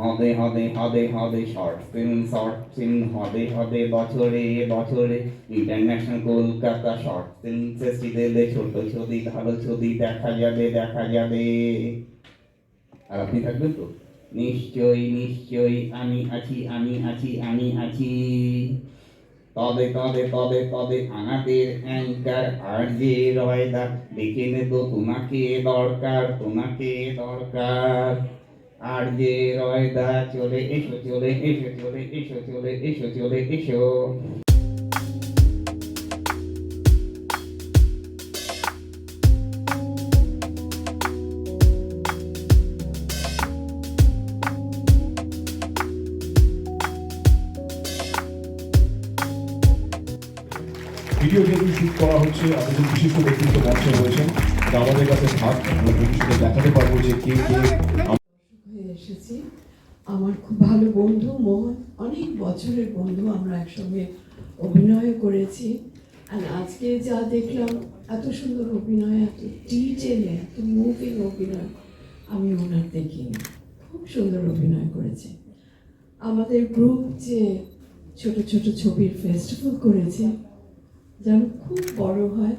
হবে হবে হবে হবে শর্ট ফিল্ম শর্ট ফিল্ম হবে হবে বছরে বছরে ইন্টারন্যাশনাল কলকাতা শর্ট ফিল্ম ফেস্টিভ্যালে ছোট ছবি, ভালো ছবি দেখা যাবে দেখা যাবে। আর আপনি থাকবেন তো? নিশ্চয়ই নিশ্চয়ই, আমি আছি আমি আছি আমি আছি। তবে তবে তবে তবে আমাদের অ্যাঙ্কার আর যে রয়দা দেখে নেব তোমাকে দরকার তোমাকে দরকার। আর যে রয়দা চলে, এসো চলে এসো চলে এসো চলে এসো চলে, এসো। ভিডিও যেহেতু শুট করা হচ্ছে আমাদের বিশিষ্ট ব্যক্তিত্ব মঞ্চে রয়েছেন। আমাদের কাছে থাক, আমরা ভবিষ্যতে দেখাতে পারব যে কে কে এসেছি। আমার খুব ভালো বন্ধু মোহন। অনেক বছরের বন্ধু আমরা একসঙ্গে অভিনয় করেছি। আর আজকে যা দেখলাম, এত সুন্দর অভিনয়, এত ডিটেলে এত মুভিং অভিনয় আমি ওনার দেখিনি। খুব সুন্দর অভিনয় করেছে। আমাদের গ্রুপ যে ছোট ছোট ছবির ফেস্টিভ্যাল করেছে, যেন খুব বড় হয়।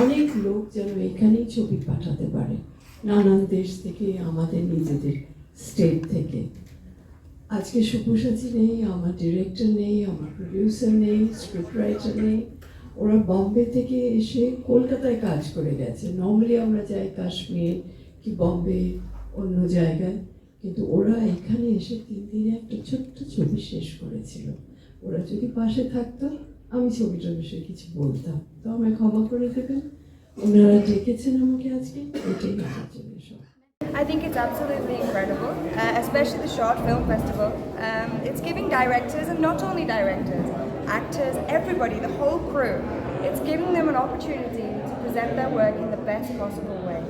অনেক লোক যেন এখানেই ছবি পাঠাতে পারে। নানান দেশ থেকে আমাদের নিজেদের স্টেট থেকে। আজকে শুভসাচী নেই, আমার ডিরেক্টর নেই, আমার প্রডিউসার নেই স্ক্রিপ্ট রাইটার নেই। ওরা বম্বে থেকে এসে কলকাতায় কাজ করে গেছে। নর্মালি আমরা যাই কাশ্মীর কি বম্বে অন্য জায়গায়, কিন্তু ওরা এখানে এসে তিন দিনে একটা ছোট্ট ছবি শেষ করেছিল। ওরা যদি পাশে থাকতো, আমি ছবিটার বিষয়ে কিছু বলতাম। তো আমায় ক্ষমা করে দেবেন। ওনারা ডেকেছেন আমাকে আজকে, এটাই আমার জন্য সব। I think it's absolutely incredible, uh, especially the Short Film Festival. Um, it's giving directors, and not only directors, actors, everybody, the whole crew, it's giving them an opportunity to present their work in the best possible way.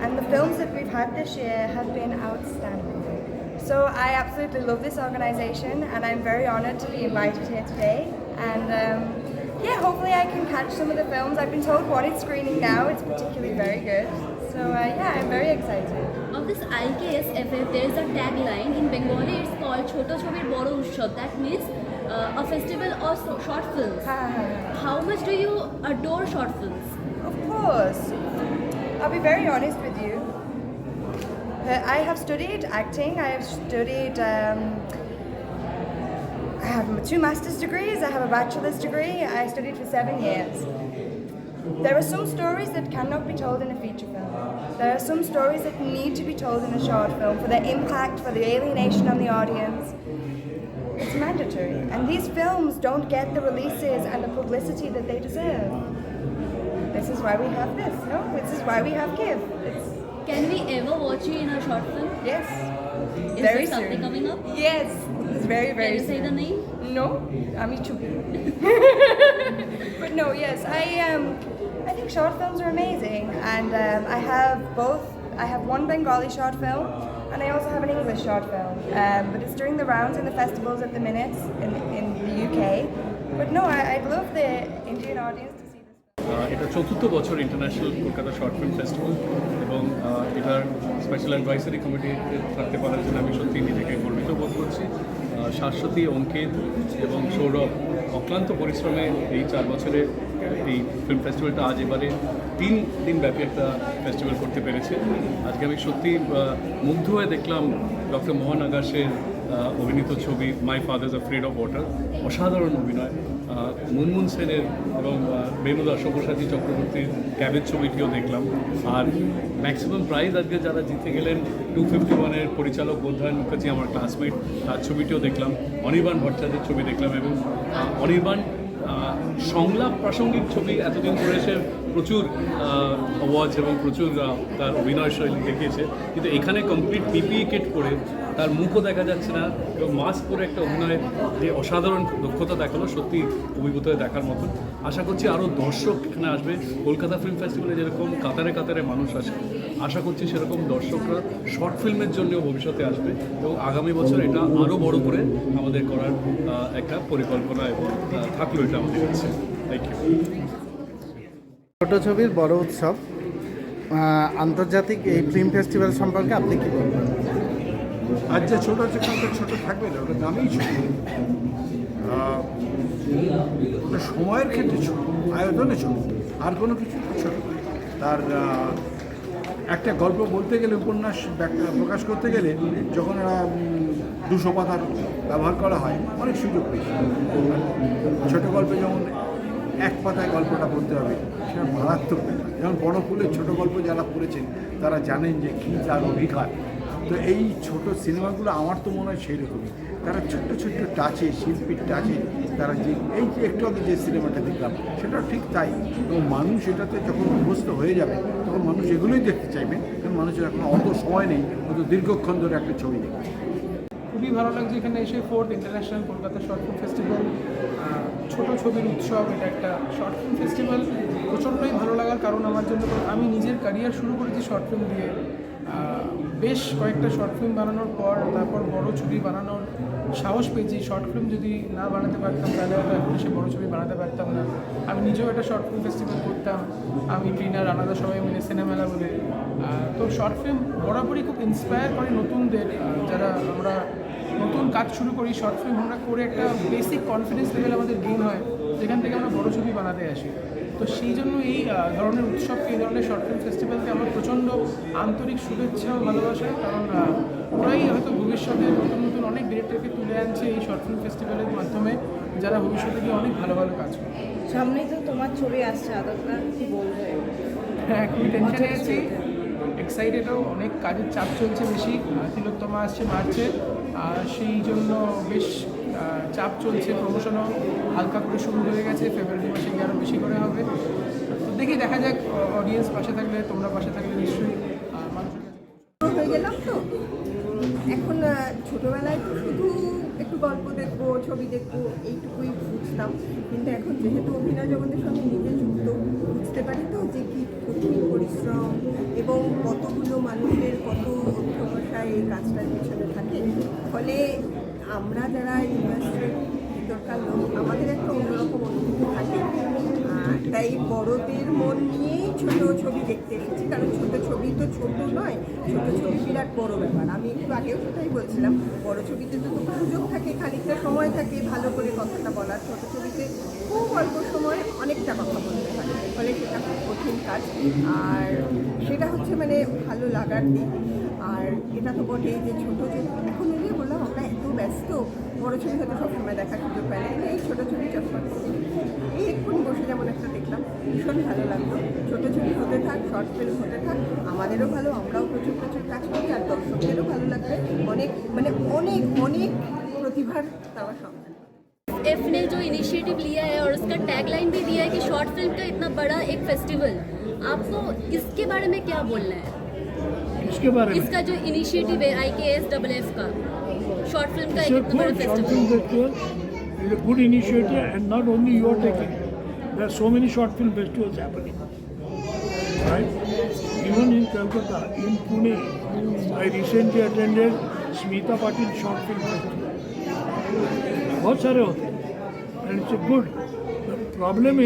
And the films that we've had this year have been outstanding. So I absolutely love this organisation, and I'm very honoured to be invited here today. And um, yeah, hopefully I can catch some of the films. I've been told what it's screening now. It's particularly very good. So uh, yeah, I'm very excited. Of this IKSFF, there is a tagline in Bengali. It's called "Choto Chobir Boro Utsav." That means uh, a festival of short films. How much do you adore short films? Of course. I'll be very honest with you. Uh, I have studied acting. I have studied. Um, I have two master's degrees. I have a bachelor's degree. I studied for seven years. There are some stories that cannot be told in a feature film. There are some stories that need to be told in a short film for their impact, for the alienation on the audience. It's mandatory. And these films don't get the releases and the publicity that they deserve. This is why we have this, no? This is why we have Give. It's, Can we ever watch you in a short film? yes. Is very there something soon. coming up? Yes. It's very, very Can you say the name? No, Ami Chubi. but no, yes, I um, I think short films are amazing, and um, I have both. I have one Bengali short film, and I also have an English short film. Um, but it's during the rounds in the festivals at the minute in in the UK. But no, I, I'd love the Indian audience to see this. আহ, এটা চতুর্থ বছর international Kolkata short film festival এবং আহ, এটার special advisory কমিটিতে থাকতে পারার জন্য আমি সত্যি নিজেকে গর্বিত বোধ করছি আহ, শাশ্বতী, অঙ্কিত এবং সৌরভ অক্লান্ত পরিশ্রমে এই চার বছরে এই ফিল্ম ফেস্টিভ্যালটা আজ এবারে তিন দিন ব্যাপী একটা ফেস্টিভ্যাল করতে পেরেছে। আজকে আমি সত্যি মুগ্ধ হয়ে দেখলাম ডক্টর মোহন আকাশের অভিনীত ছবি my father's of freed of water অসাধারণ অভিনয়। মুনমুন সেনের এবং বেনুদা সব্যসাচী চক্রবর্তীর ক্যাবের ছবিটিও দেখলাম। আর ম্যাক্সিমাম প্রাইজ আজকে যারা জিতে গেলেন টু ফিফটি ওয়ানের পরিচালক বোধায়ন মুখার্জি, আমার ক্লাসমেট তার ছবিটিও দেখলাম। অনির্বাণ ভট্টাচার্যের ছবি দেখলাম এবং অনির্বাণ সংলাপ প্রাসঙ্গিক ছবি এতদিন করে সে প্রচুর অ্যাওয়ার্ডস এবং প্রচুর তার অভিনয় শৈলী দেখিয়েছে। কিন্তু এখানে কমপ্লিট পিপিই কিট পরে তার মুখও দেখা যাচ্ছে না এবং মাস্ক পরে একটা অভিনয়ের যে অসাধারণ দক্ষতা দেখাল, সত্যি অভিভূত দেখার মতন। আশা করছি আরও দর্শক এখানে আসবে। কলকাতা ফিল্ম ফেস্টিভ্যালে যেরকম কাতারে কাতারে মানুষ আসে, আশা করছি সেরকম দর্শকরা শর্ট ফিল্মের জন্যও ভবিষ্যতে আসবে এবং আগামী বছর এটা আরও বড় করে আমাদের করার একটা পরিকল্পনা এবং থাকল এটা আমাদের কাছে। থ্যাংক ইউ ছোট ছবির বড় উৎসব আন্তর্জাতিক এই ফিল্ম ফেস্টিভ্যাল সম্পর্কে আপনি কী বলবেন? আর যে ছোটো হচ্ছে তো ছোটো থাকবে না, ওটা দামেই ছোট। ওটা সময়ের ক্ষেত্রে ছোট আয়োজনে ছোট, আর কোনো কিছু ছোট। তার একটা গল্প বলতে গেলে, উপন্যাস প্রকাশ করতে গেলে, যখন ওরা দুশো পাতার ব্যবহার করা হয়, অনেক সুযোগ পেয়েছে ছোটো গল্পে যেমন এক পাতায় গল্পটা বলতে হবে, সেটা মারাত্মক যেমন বড় ফুলের ছোট গল্প যারা পড়েছেন, তারা জানেন যে কী তার অভিঘাত। তো এই ছোট সিনেমাগুলো আমার তো মনে হয় সেই রকমই তারা ছোট্ট ছোট্ট টাচে শিল্পীর টাচে তারা যে, এই যে একটু আগে যে সিনেমাটা দেখলাম, সেটাও ঠিক তাই। এবং মানুষ এটাতে যখন অভ্যস্ত হয়ে যাবে, তখন মানুষ এগুলোই দেখতে চাইবে। কারণ মানুষের এখন অত সময় নেই, অত দীর্ঘক্ষণ ধরে একটা ছবি দেখতে। খুবই ভালো লাগছে এখানে এসে fourth international Kolkata short film festival ছোট ছবির উৎসব, এটা একটা শর্ট ফিল্ম ফেস্টিভ্যাল প্রচণ্ডই ভালো লাগার কারণ আমার জন্য আমি নিজের ক্যারিয়ার শুরু করেছি শর্ট ফিল্ম দিয়ে। বেশ কয়েকটা শর্ট ফিল্ম বানানোর পর, তারপর বড় ছবি বানানোর সাহস পেয়েছি। শর্ট ফিল্ম যদি না বানাতে পারতাম, তাহলে হয়তো এখন সে বড় ছবি বানাতে পারতাম না। আমি নিজেও একটা শর্ট ফিল্ম ফেস্টিভ্যাল করতাম। আমি ট্রিনার আলাদা সবাই মিলে সিনেমেলা বলে। তো শর্ট ফিল্ম বরাবরই খুব ইন্সপায়ার করে নতুনদের। যারা আমরা নতুন কাজ শুরু করি শর্ট ফিল্ম আমরা করে একটা বেসিক কনফিডেন্স লেভেল আমাদের গেইন হয়, যেখান থেকে আমরা বড় ছবি বানাতে আসি। তো সেই জন্য এই ধরনের উৎসবকে, এই ধরনের শর্ট ফিল্ম ফেস্টিভ্যালকে আমার প্রচণ্ড আন্তরিক শুভেচ্ছা ও ভালোবাসা কারণ ওরাই হয়তো ভবিষ্যতে নতুন নতুন অনেক ডিরেক্টরকে তুলে আনছে এই শর্ট ফিল্ম ফেস্টিভ্যালের মাধ্যমে যারা ভবিষ্যতে গিয়ে অনেক ভালো ভালো কাজ করবে। সামনেই তো তোমার ছবি আসছে আদতটা কি বলবে? হ্যাঁ খুবই টেনশনে আছি। এক্সাইটেডও অনেক কাজের চাপ চলছে বেশি তিলোত্তমা আসছে মার্চে আর সেই জন্য বেশ চাপ চলছে প্রমোশনও হালকা করে শুরু হয়ে গেছে ফেব্রুয়ারি মাসে গিয়ে আরও বেশি করে হবে। দেখি দেখা যাক অডিয়েন্স পাশে থাকলে, তোমরা পাশে থাকলে নিশ্চয়ই হয়ে গেলাম তো। এখন ছোটোবেলায় তো শুধু একটু গল্প দেখব, ছবি দেখব, এইটুকুই বুঝতাম। কিন্তু এখন যেহেতু অভিনয় জগতের সঙ্গে নিজে যুক্ত, বুঝতে পারি তো যে কী কঠিন পরিশ্রম এবং কতগুলো মানুষের কত অধ্যবসায় এই কাজটার পিছনে থাকে। ফলে আমরা যারা ইন্ডাস্ট্রির ভিতরকার লোক, আমাদের একটা অন্যরকম অনুভূতি থাকে। তাই বড়দের মন নিয়েই ছোট ছবি দেখতে এসেছি। কারণ ছোট ছবি তো ছোট নয়, ছোট ছবি বিরাট বড় ব্যাপার। আমি একটু আগেও সেটাই বলছিলাম, বড় ছবিতে তো সুযোগ থাকে, খানিকটা সময় থাকে ভালো করে কথাটা বলার, ছোট ছবিতে খুব অল্প সময় অনেকটা কথা বলতে হয়। ফলে সেটা খুব কঠিন কাজ। আর সেটা হচ্ছে মানে ভালো লাগার দিক আর এটা তো বটেই যে ছোটো ছবি এখন এলে বললাম আমরা এত ব্যস্ত বড় ছবি হয়তো সবসময় দেখার সুযোগ পাই না কিন্তু এই ছোটো ছবি চশমা এই এক্ষুনি বসে যেমন একটা দেখলাম ভীষণ ভালো লাগলো ছোটো ছবি হতে থাক শর্ট ফিল্ম হতে থাক আমাদেরও ভালো আমরাও প্রচুর প্রচুর কাজ করি আর দর্শকদেরও ভালো লাগবে অনেক মানে অনেক অনেক প্রতিভার তারা সন্ধান एफ ने जो इनिशिएटिव लिया है और उसका टैगलाइन भी दिया है कि शॉर्ट फिल्म का इतना बड़ा एक फेस्टिवल आपको इसके बारे में क्या बोलना है इसके बारे में इसका जो इनिशिएटिव है I K S double F का शॉर्ट फ़िल्म का एक It's a बड़ा good festival good initiative, and not only you are taking. There are so many short film festivals happening. Right? Even in Calcutta, in Pune, I recently attended Smita Patil Short Film Festival. बहुत सारे होते हैं and it's a good. The problem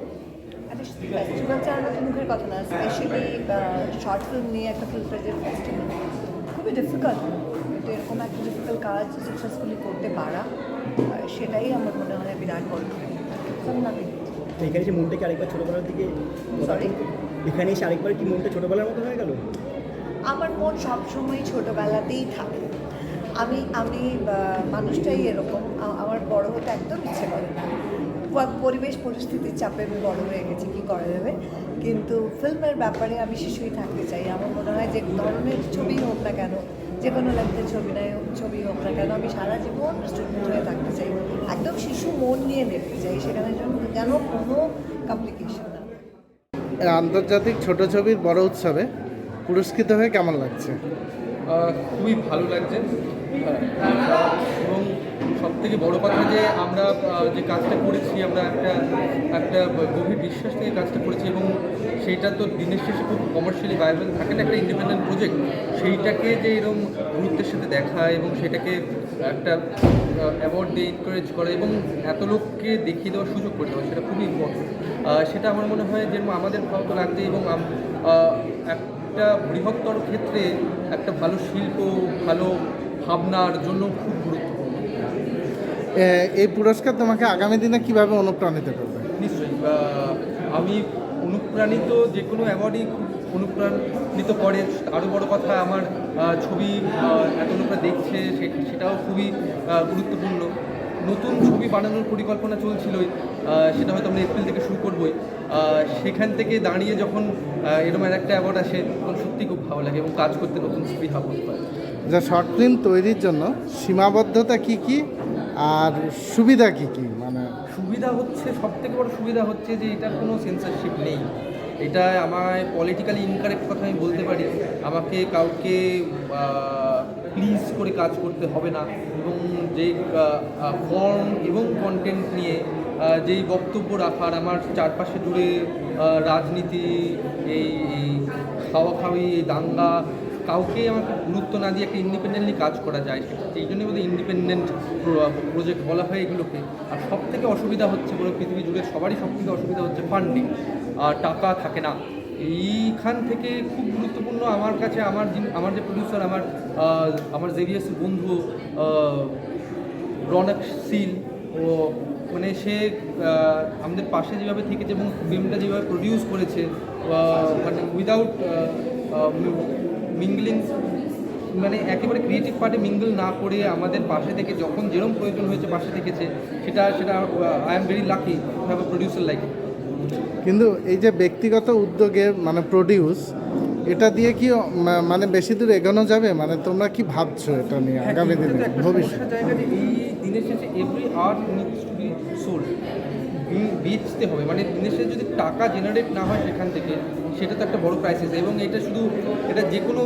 festival চালানো তো মুখের কথা না specially short film নিয়ে একটা ফিল্ম প্রেজেন্ট ফেস্টিভ্যাল খুবই ডিফিকাল্ট কিন্তু এরকম একটা ডিফিকাল্ট কাজ সাকসেসফুলি করতে পারা সেটাই আমার মনে হয় বিরাট বড় তো এখানে যে মনটা কি আরেকবার ছোটবেলার দিকে Sorry? এখানে এসে আরেকবার কি মনটা ছোটবেলার মতো হয়ে গেল? আমার মন সবসময় ছোটোবেলাতেই থাকে। আমি আমি মানুষটাই এরকম। আমার বড় হতে একদম ইচ্ছে করে না। পরিবেশ পরিস্থিতির চাপে আমি বড় হয়ে গেছি কী করা যাবে? কিন্তু ফিল্মের ব্যাপারে আমি শিশুই থাকতে চাই। আমার মনে হয় যে ধরনের ছবি হোক না কেন যে কোনো লেন্থের ছবি নাই ছবি হোক না কেন আমি সারা জীবন স্টুডেন্ট হয়ে থাকতে চাই। একদম শিশু মন নিয়ে দেখতে চাই সেখানে যেন যেন কোনো কমপ্লিকেশন না আন্তর্জাতিক ছোট ছবির বড় উৎসবে পুরস্কৃত হয়ে কেমন লাগছে? খুবই ভালো লাগছে। এবং সব থেকে বড় কথা যে আমরা যে কাজটা করেছি, আমরা একটা একটা গভীর বিশ্বাস থেকে কাজটা করেছি এবং সেইটা তো দিনের শেষে খুব কমার্শিয়ালি ভাইবেল থাকে না একটা ইন্ডিপেন্ডেন্ট প্রজেক্ট সেইটাকে যে এরকম গুরুত্বের সাথে দেখা এবং সেটাকে একটা অ্যাওয়ার্ড দিয়ে এনকারেজ করা এবং এত লোককে দেখিয়ে দেওয়ার সুযোগ করে দেওয়া, সেটা খুবই ইম্পর্টেন্ট সেটা আমার মনে হয় যে আমাদের ভালো লাগছে এবং একটা বৃহত্তর ক্ষেত্রে একটা ভালো শিল্প, ভালো ভাবনার জন্য খুব এই পুরস্কার তোমাকে আগামী দিনে কীভাবে অনুপ্রাণিত করবে? নিশ্চয়ই আমি অনুপ্রাণিত যে কোনো অ্যাওয়ার্ডই অনুপ্রাণিত করে। আরও বড় কথা আমার ছবি এত লোকরা দেখছে সে- সেটাও খুবই গুরুত্বপূর্ণ। নতুন ছবি বানানোর পরিকল্পনা চলছিলই সেটা হয়তো আমরা এপ্রিল থেকে শুরু করবই। সেখান থেকে দাঁড়িয়ে যখন এরকম আর একটা অ্যাওয়ার্ড আসে তখন সত্যি খুব ভালো লাগে এবং কাজ করতে নতুন স্পৃহা বোধ পায় যা শর্ট ফিল্ম তৈরির জন্য সীমাবদ্ধতা কি কি? আর সুবিধা কি কি? মানে সুবিধা হচ্ছে সব থেকে বড় সুবিধা হচ্ছে যে এটার কোনো সেন্সারশিপ নেই। এটা আমায় পলিটিক্যালি ইনকারেক্ট কথা আমি বলতে পারি। আমাকে কাউকে প্লিজ করে কাজ করতে হবে না। এবং যে ফর্ম এবং কন্টেন্ট নিয়ে যেই বক্তব্য রাখার, আমার চারপাশে জুড়ে রাজনীতি এই, খাওয়া খাওয়ি, দাঙ্গা কাউকেই আমাকে গুরুত্ব না দিয়ে একটা ইন্ডিপেন্ডেন্টলি কাজ করা যায়, সেই জন্যই বোধহয় ইন্ডিপেন্ডেন্ট প্রজেক্ট বলা হয় এগুলোকে। আর সব থেকে অসুবিধা হচ্ছে বলে পৃথিবী জুড়ে সবারই সব থেকে অসুবিধা হচ্ছে ফান্ডিং আর টাকা থাকে না। এইখান থেকে খুব গুরুত্বপূর্ণ আমার কাছে আমার আমার যে প্রডিউসার আমার আমার জেভিয়াসের বন্ধু রনক সিল ও মানে সে আমাদের পাশে যেভাবে থেকেছে এবং ফিল্মটা যেভাবে প্রডিউস করেছে মানে উইদাউট মিংলিং মানে একেবারে ক্রিয়েটিভ পার্টে মিঙ্গল না করে আমাদের পাশে থেকে যখন যেরকম প্রয়োজন হয়েছে পাশে থেকেছে সেটা সেটা I am very lucky have a producer like কিন্তু এই যে ব্যক্তিগত উদ্যোগে মানে প্রডিউস এটা দিয়ে কি মানে বেশি দূর এগোনো যাবে? মানে তোমরা কি ভাবছ এটা নিয়ে আগামী দিনে ভবিষ্যৎ এই দিনের শেষে every art needs to be sold বেচতে হবে। মানে দিনের যদি টাকা জেনারেট না হয় সেখান থেকে, সেটা তো একটা বড় ক্রাইসিস এবং এটা শুধু, এটা যে কোনো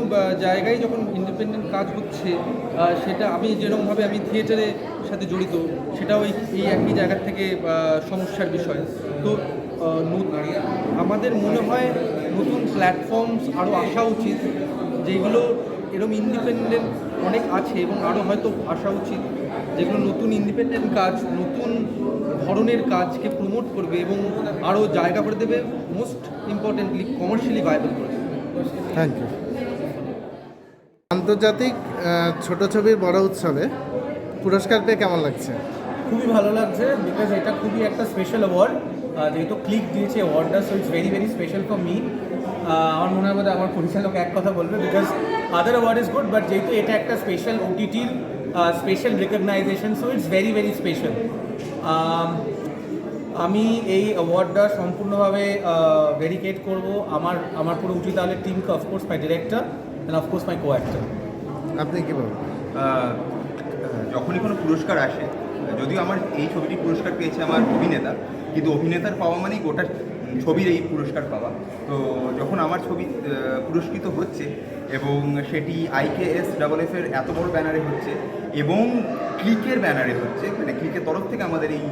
জায়গায় যখন ইন্ডিপেন্ডেন্ট কাজ হচ্ছে সেটা আমি যেরকমভাবে আমি থিয়েটারের সাথে জড়িত, সেটাও এই এই একই জায়গার থেকে সমস্যার বিষয়। তো আমাদের মনে হয় নতুন প্ল্যাটফর্মস আরও আসা উচিত, যেগুলো এরকম ইন্ডিপেন্ডেন্ট অনেক আছে এবং আরও হয়তো আসা উচিত। যেগুলো নতুন ইন্ডিপেন্ডেন্ট কাজ, নতুন ধরনের কাজকে প্রমোট করবে এবং আরও জায়গা করে দেবে মোস্ট ইম্পর্টেন্টলি কমার্শিয়ালি ভাইবল করে দেবে। থ্যাংক ইউ আন্তর্জাতিক ছোট ছবির বড় উৎসবে পুরস্কার পেয়ে কেমন লাগছে? খুবই ভালো লাগছে বিকজ এটা খুবই একটা স্পেশাল অ্যাওয়ার্ড যেহেতু ক্লিক দিয়েছে অ্যাওয়ার্ডটা so it's very very special for me আমার মনে হয় আমার পরিচালক এক কথা বলবে because other award is good but যেহেতু এটা একটা special ওটিটির special recognition so it's very very special আমি এই অ্যাওয়ার্ডটা সম্পূর্ণভাবে ডেডিকেট করব। আমার আমার পুরো উচিত তাহলে টিমকে of course my director and of course my co actor আপনি কি বলবেন? যখনই কোনো পুরস্কার আসে যদিও আমার এই ছবিটি পুরস্কার পেয়েছে আমার অভিনেতা কিন্তু অভিনেতার পাওয়া মানেই গোটা ছবির এই পুরস্কার পাওয়া। তো যখন আমার ছবি পুরস্কৃত হচ্ছে এবং সেটি আইকেএস ডাবল এফ এর এত বড় ব্যানারে হচ্ছে এবং ক্লিকের ব্যানারে হচ্ছে মানে ক্লিকের তরফ থেকে আমাদের এই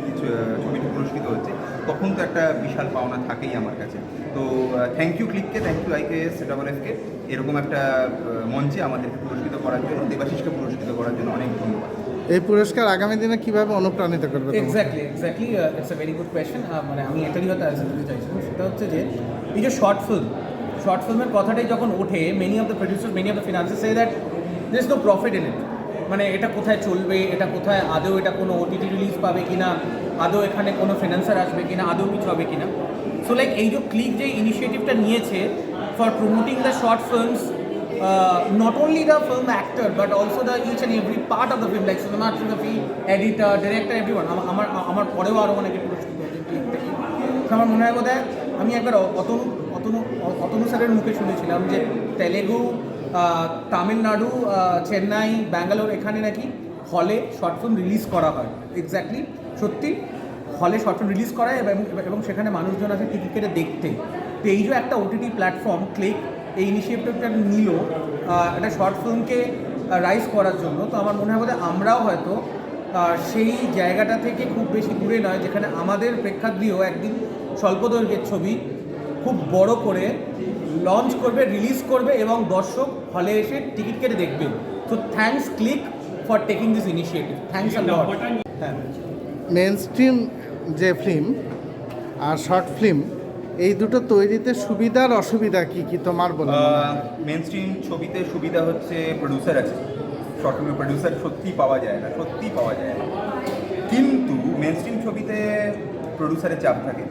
ছবিটি পুরস্কৃত হচ্ছে। তখন তো একটা বিশাল পাওনা থাকেই আমার কাছে। তো থ্যাংক ইউ ক্লিককে থ্যাংক ইউ আইকেএস ডাবল এফকে এরকম একটা মঞ্চে আমাদেরকে পুরস্কৃত করার জন্য দেবাশিসকে পুরস্কৃত করার জন্য অনেক ধন্যবাদ। এই পুরস্কার আগামী দিনে কীভাবে অনুপ্রাণিত করবে? Exactly exactly it's a very good question মানে আমি এটারই অ্যান্সার দিতে চাইছিলাম সেটা হচ্ছে যে এই যে শর্ট ফিল্ম শর্ট ফিল্মের কথাটাই যখন ওঠে many of the producer many of the financiers say that there is no profit in it মানে এটা কোথায় চলবে এটা কোথায় আদৌ এটা কোনো ওটিটি রিলিজ পাবে কি না আদৌ এখানে কোনো ফিনান্সার আসবে কি না আদৌ কিছু হবে কি না সো লাইক এই যে ক্লিক যে ইনিশিয়েটিভটা নিয়েছে for promoting the short films uh, not only the film actor but also the each and every part of the film like cinematography, editor, director, everyone. আমার আমার পরেও আরও অনেকে পুরস্কৃত আমার মনে হয় বোধহয় আমি একবার অতনু অতনু অতনু স্যারের মুখে শুনেছিলাম যে তেলেগু তামিলনাড়ু চেন্নাই, ব্যাঙ্গালোর এখানে নাকি হলে শর্ট ফিল্ম রিলিজ করা হয়। এক্স্যাক্টলি সত্যি, হলে শর্ট ফিল্ম রিলিজ করায় এবং এবং সেখানে মানুষজন আছে টিকিট কেটে দেখতে। তো এই যে একটা ওটিটি প্ল্যাটফর্ম ক্লিক এই ইনিশিয়েটিভটা নিল একটা শর্ট ফিল্মকে রাইজ করার জন্য, তো আমার মনে হয় আমরাও হয়তো সেই জায়গাটা থেকে খুব বেশি দূরে নয়, যেখানে আমাদের প্রেক্ষাগৃহ একদিন স্বল্পদৈর্ঘ্যের ছবি খুব বড় করে লঞ্চ করবে রিলিজ করবে এবং দর্শক হলে এসে টিকিট কেটে দেখবে। তো thanks Klikk for taking this initiative thanks a lot হ্যাঁ। মেন স্ট্রিম যে ফিল্ম আর শর্ট ফিল্ম এই দুটো তৈরিতে সুবিধা আর অসুবিধা কি কি তোমার বলে মনে হয়? মেন স্ট্রিম ছবিতে সুবিধা হচ্ছে প্রডিউসার আছে। শর্ট ফিল্মের প্রডিউসার সত্যি পাওয়া যায় না সত্যি পাওয়া যায় না। কিন্তু মেন স্ট্রিম ছবিতে প্রডিউসারের চাপ থাকে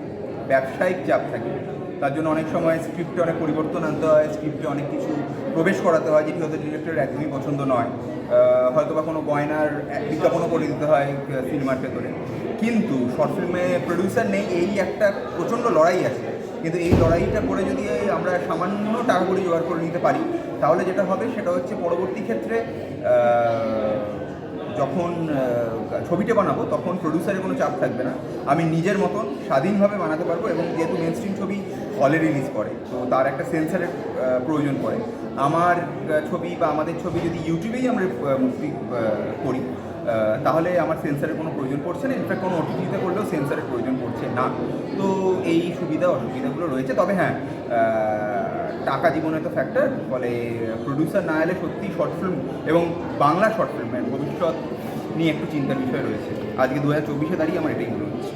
ব্যবসায়িক চাপ থাকে। তার জন্য অনেক সময় স্ক্রিপ্টে অনেক পরিবর্তন আনতে হয় স্ক্রিপ্টে অনেক কিছু প্রবেশ করাতে হয়, যেটি হয়তো ডিরেক্টরের একদমই পছন্দ নয়। হয়তো বা কোনো গয়নার বিজ্ঞাপনও করে দিতে হয় সিনেমার ভেতরে। কিন্তু শর্ট ফিল্মে প্রডিউসার নেই, এই একটা প্রচণ্ড লড়াই আছে। কিন্তু এই লড়াইটা করে যদি আমরা সামান্য টাকা করে জোগাড় করে নিতে পারি, তাহলে যেটা হবে সেটা হচ্ছে পরবর্তী ক্ষেত্রে যখন ছবিটা বানাবো, তখন প্রডিউসারের কোনো চাপ থাকবে না। আমি নিজের মতন স্বাধীনভাবে বানাতে পারব এবং যেহেতু মেন স্ট্রিম ছবি হলে রিলিজ করে, তো তার একটা সেন্সারের প্রয়োজন পড়ে। আমার ছবি বা আমাদের ছবি যদি ইউটিউবেই আমরা মুক্তি করি তাহলে আমার সেন্সারের কোনো প্রয়োজন পড়ছে না। ইনফ্যাক্ট কোনো ওটিটিতে করলেও সেন্সারের প্রয়োজন পড়ছে না। তো এই সুবিধা অসুবিধাগুলো রয়েছে। তবে হ্যাঁ টাকা জীবনে তো ফ্যাক্টর ফলে প্রডিউসার না এলে সত্যি শর্ট ফিল্ম এবং বাংলা শর্ট ফিল্মের ভবিষ্যৎ নিয়ে একটু চিন্তার বিষয় রয়েছে। আজকে দু হাজার চব্বিশে দাঁড়িয়ে আমার এটাই মনে হচ্ছে।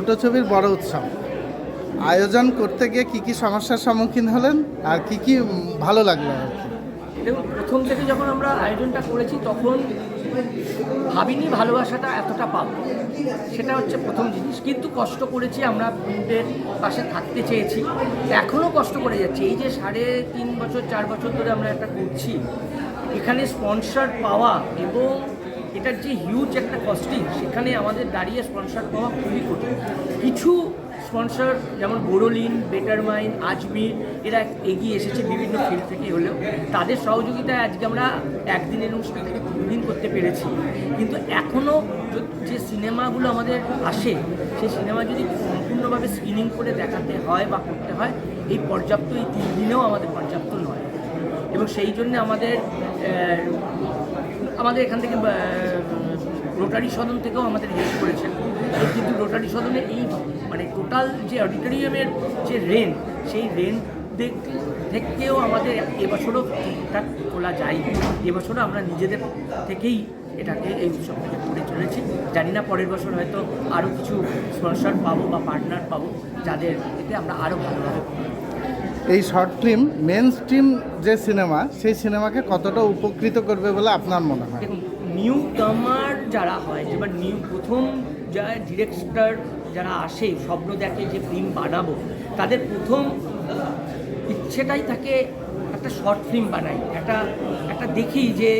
ছোট ছবির বড় উৎসব। আয়োজন করতে গিয়ে কি কি সমস্যার সম্মুখীন হলেন আর কি কি ভালো লাগল আর কি? প্রথম থেকে যখন আমরা আয়োজনটা করেছি তখন ভাবিনি ভালোবাসাটা এতটা পাব। সেটা হচ্ছে প্রথম জিনিস। কিন্তু কষ্ট করেছি, আমরা প্রিন্টের পাশে থাকতে চেয়েছি। এখনও কষ্ট করে যাচ্ছি। এই যে সাড়ে তিন বছর, চার বছর ধরে আমরা একটা করছি, এখানে স্পন্সর পাওয়া এবং এটার যে হিউজ একটা কস্টিং সেখানে আমাদের দাঁড়িয়ে স্পন্সর পাওয়া খুবই কঠিন। কিছু স্পন্সর যেমন বোরোলিন বেটার মাইন আজমির, এরা এগিয়ে এসেছে বিভিন্ন ফিল্ড থেকে হলেও। তাদের সহযোগিতায় আজকে আমরা একদিনের অনুষ্ঠানটাকে দিন করতে পেরেছি। কিন্তু এখনও যে সিনেমাগুলো আমাদের আসে, সেই সিনেমা যদি সম্পূর্ণভাবে স্ক্রিনিং করে দেখাতে হয় বা করতে হয়, এই পর্যাপ্ত এই তিন দিনেও আমাদের পর্যাপ্ত নয়। এবং সেই জন্য আমাদের আমাদের এখান থেকে রোটারি সদন থেকেও আমাদের হেল্প করেছেন। কিন্তু রোটারি সদনে এই মানে টোটাল যে অডিটোরিয়ামের যে রেন্ট সেই রেন্ট থেকেও আমাদের এবছরও ঠিকঠাক খোলা যায় এবছরও আমরা নিজেদের থেকেই এটাকে এই উৎসবটাকে করে চলেছি। জানি না পরের বছর হয়তো আরও কিছু স্পন্সর পাবো বা পার্টনার পাবো যাদের এতে আমরা আরও ভালোভাবে। এই শর্ট ফিল্ম মেন স্ট্রিম যে সিনেমা সেই সিনেমাকে কতটা উপকৃত করবে বলে আপনার মনে হয়? দেখুন নিউ কামার যারা হয় যেবার নিউ প্রথম যা ডিরেক্টর যারা আসে স্বপ্ন দেখে যে ফিল্ম বানাবো তাদের প্রথম ইচ্ছেটাই থাকে একটা শর্ট ফিল্ম বানাই একটা একটা দেখি যে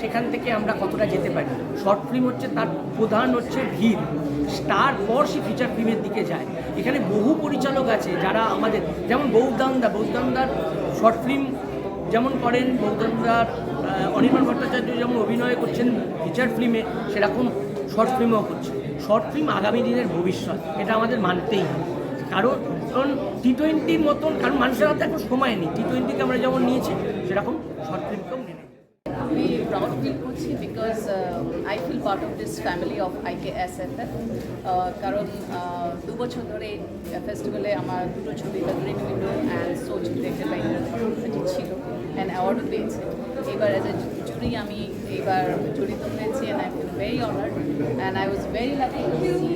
সেখান থেকে আমরা কতটা যেতে পারি। শর্ট ফিল্ম হচ্ছে তার প্রধান হচ্ছে ভিড়। তারপর সে ফিচার ফিল্মের দিকে যায়। এখানে বহু পরিচালক আছে যারা আমাদের যেমন বৌদান্দা বৌদান্দার শর্ট ফিল্ম যেমন করেন বৌদান্দার আহ, অনির্বাণ ভট্টাচার্য যেমন অভিনয় করছেন ফিচার ফিল্মে সেরকম শর্ট ফিল্মও করছে। শর্ট ফিল্ম আগামী দিনের ভবিষ্যৎ এটা আমাদের মানতেই হবে। কারণ কারণ টি টোয়েন্টির মতন কারণ মানুষের হাতে এখন সময় নেই। টি টোয়েন্টিকে আমরা যেমন নিয়েছি সেরকম শর্ট ফিল্মকেও নিয়ে আমি প্রাউড ফিল করছি because I feel part of this family of IKSFF কারণ uh, দু বছর ধরে এই ফেস্টিভ্যালে আমার দুটো ছবি the green window and directed by Indrajit ছিল অ্যান্ড অ্যাওয়ার্ডও পেয়েছে। এবার অ্যাজ এ জুরি আমি এইবার জড়িত হয়েছি and I feel very honoured and I was very lucky to see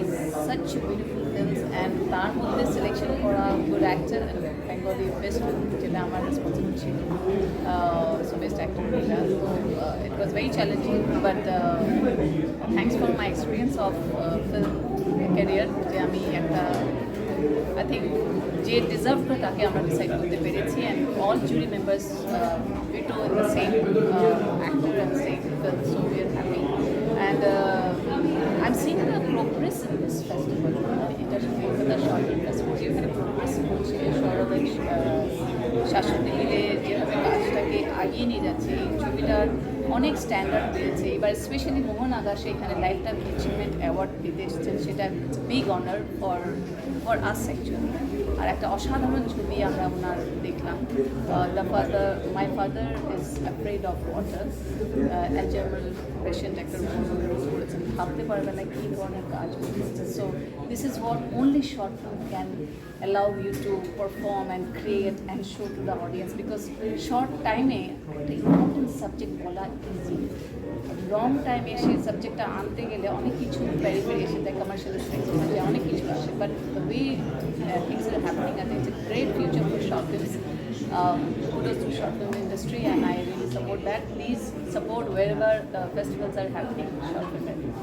such beautiful films and তার মধ্যে সিলেকশন করা গুড অ্যাক্টর বেঙ্গলি বেস্ট যেটা আমার রেসপন্সিবল ছিল সো বেস্ট অ্যাক্টর যেটা তো it was very challenging but thanks for my experience of film career যে আমি একটা আই থিঙ্ক যে ডিজার্ভ করে তাকে আমরা ডিসাইড করতে পেরেছি and all jury members with in the same actor and same film so we are happy and I am seeing the progress in this festival এটা কলকাতা শর্ট ফেস্টিভ্যাল যেখানে progress হচ্ছে সৌরভের শাসন দিল্লিতে যেভাবে কাজটাকে আগিয়ে নিয়ে যাচ্ছে। এই ছবিটার অনেক স্ট্যান্ডার্ড পেয়েছে। এবার স্পেশালি মোহন আকাশে এখানে লাইফ টাইম অ্যাওয়ার্ড দিতে এসেছেন। সেটা big honour for for us actually আর একটা অসাধারণ ছবি আমরা ওনার দেখলাম। The father my father is afraid of water Alzheimer patient একটা রোল করেছেন ভাবতে পারবে না কী ধরনের কাজ করতেছে so this is what only short film can allow you to perform and create and show to the audience because short টাইমে একটা ইম্পর্টেন্ট সাবজেক্ট বলা ইজি লং টাইমে সেই সাবজেক্টটা আনতে গেলে অনেক কিছু পেরিফেরি এসে দেয় কমার্শিয়াল যে অনেক কিছু আসে but the way things are happening I think a great future for short films kudos to short film industry and I really support that. Please support wherever the festivals are happening, short film.